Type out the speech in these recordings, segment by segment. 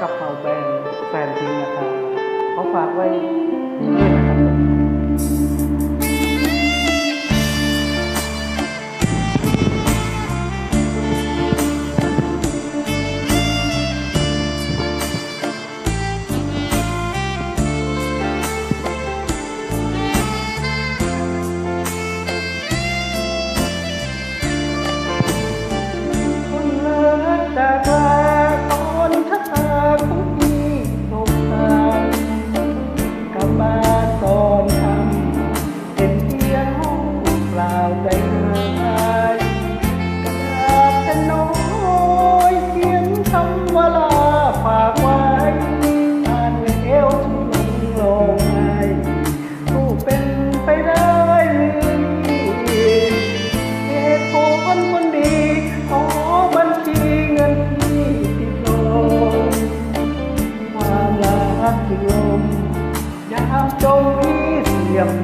กระเป๋าแบรนด์แฟนทิ้งนะครับเขาฝากไว้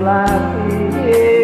สี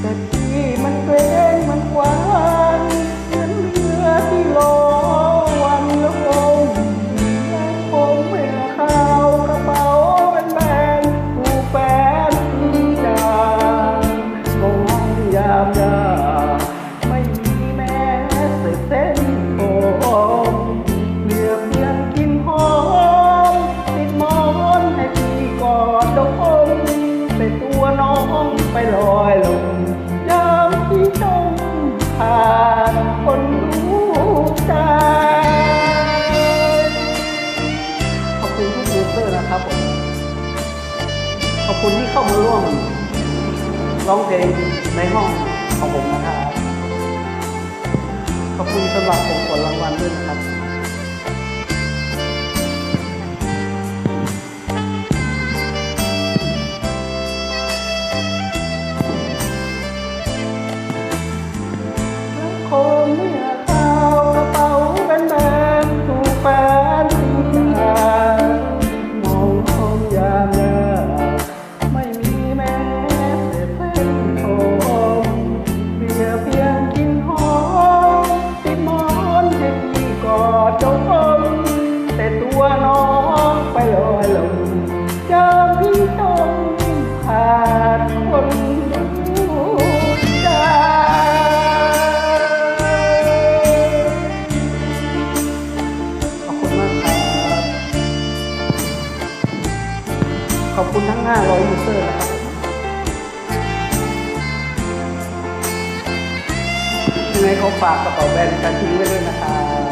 แต่ที่มันเกรงมันกว้างเหมือนเรือที่รอวันลมและผมเมื่อข้าวกระเป๋าเป็นแบนผูกแฟนจางมองยามยาไม่มีแม้แต่เส้นผมเหลือเพียงกินหอมติดมอนให้พี่กอดดม แต่ตัวน้องไปลอยลงยามที่ชมผ่านคนรู้ใจขอบคุณทุกยูเซอร์นะครับผมขอบคุณที่เข้ามาร่วมร้องเพลงในห้องของผมนะครับ ขอบคุณสำหรับผมผลรางวัลด้วย ขอบคุณมากครับขอบคุณทั้ง 500 ยูเซอร์นะครับยังไงเขาฝากกระเป๋าแบรนด์กันทิ้งไว้ด้วยนะครับ